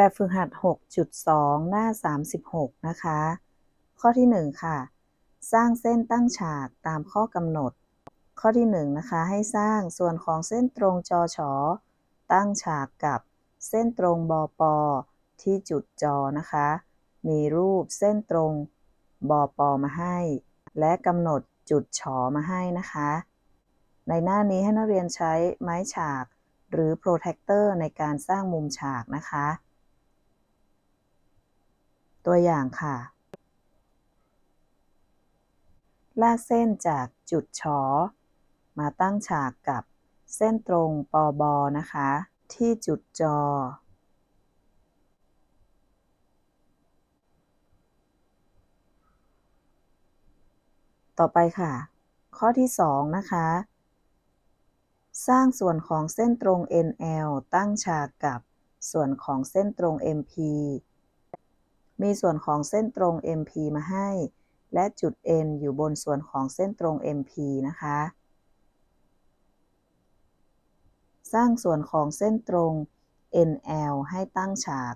แบบฝึกหัด 6.2 หน้า 36 นะคะ ข้อที่ 1 ค่ะ สร้างเส้นตั้งฉากตามข้อกำหนด ข้อที่1นะคะ ให้สร้างส่วนของเส้นตรงจอฉอ ตั้งฉากกับเส้นตรงบอปอที่จุดจอนะคะ มีรูปเส้นตรงบอปอมาให้ และกำหนดจุดฉอมาให้นะคะ ในหน้านี้ให้นักเรียนใช้ไม้ฉากหรือ protractor ในการสร้างมุมฉากนะคะ ตัวอย่างค่ะ ลากเส้นจากจุดฉอมาตั้งฉากกับเส้นตรงปอบอนะคะ ที่จุดจอ ต่อไปค่ะ ข้อที่ 2 นะคะ สร้างส่วนของเส้นตรง NL ตั้งฉากกับส่วนของเส้นตรง MP มีส่วนของเส้นตรง MP มาให้ และจุด N อยู่บนส่วนของเส้นตรง MP นะคะ สร้างส่วนของเส้นตรง NL ให้ตั้งฉาก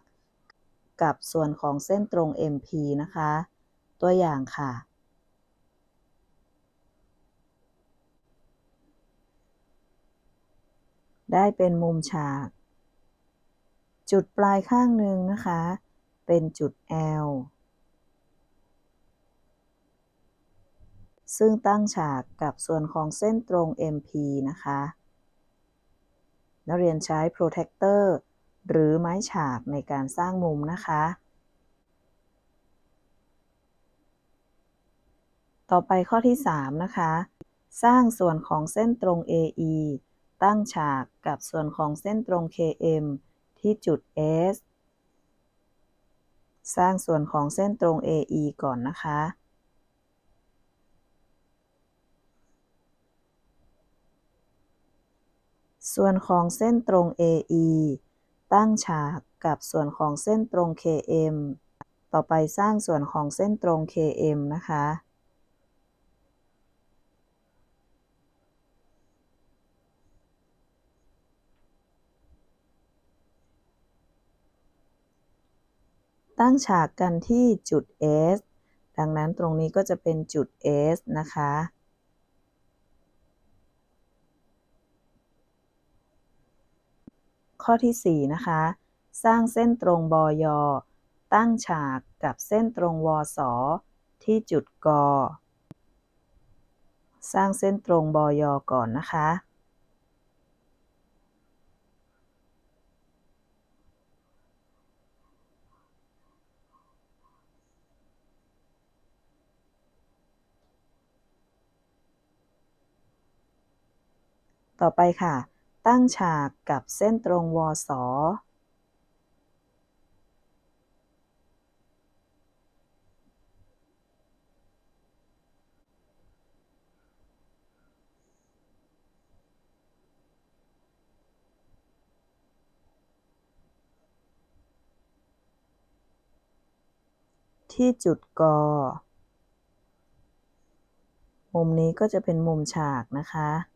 กับส่วนของเส้นตรง MP นะคะ ตัวอย่างค่ะ ได้เป็นมุมฉาก จุดปลายข้างหนึ่งนะคะ เป็นจุด L ซึ่งตั้งฉากกับส่วนของเส้นตรง MP นะคะ นักเรียนใช้ protractor หรือไม้ฉากในการสร้างมุมนะคะ ต่อไปข้อที่ 3 นะคะ สร้างส่วนของเส้นตรง AE ตั้งฉากกับส่วนของเส้นตรง KM ที่จุด S สร้างส่วนของเส้นตรง AE ก่อนนะคะ ส่วนของเส้นตรง AE ตั้งฉากกับส่วนของเส้นตรง KM ต่อไปสร้างส่วนของเส้นตรง KM นะคะ ตั้งฉากกันที่จุด S ดังนั้นตรงนี้ก็จะเป็นจุด S นะคะ ข้อที่ 4 นะคะ สร้างเส้นตรงบอยตั้งฉากกับเส้นตรงวสที่จุดก สร้างเส้นตรงบอยก่อนนะคะ ต่อไปค่ะ ตั้งฉากกับเส้นตรงวสที่จุดกมุมนี้ก็จะเป็นมุมฉากนะคะ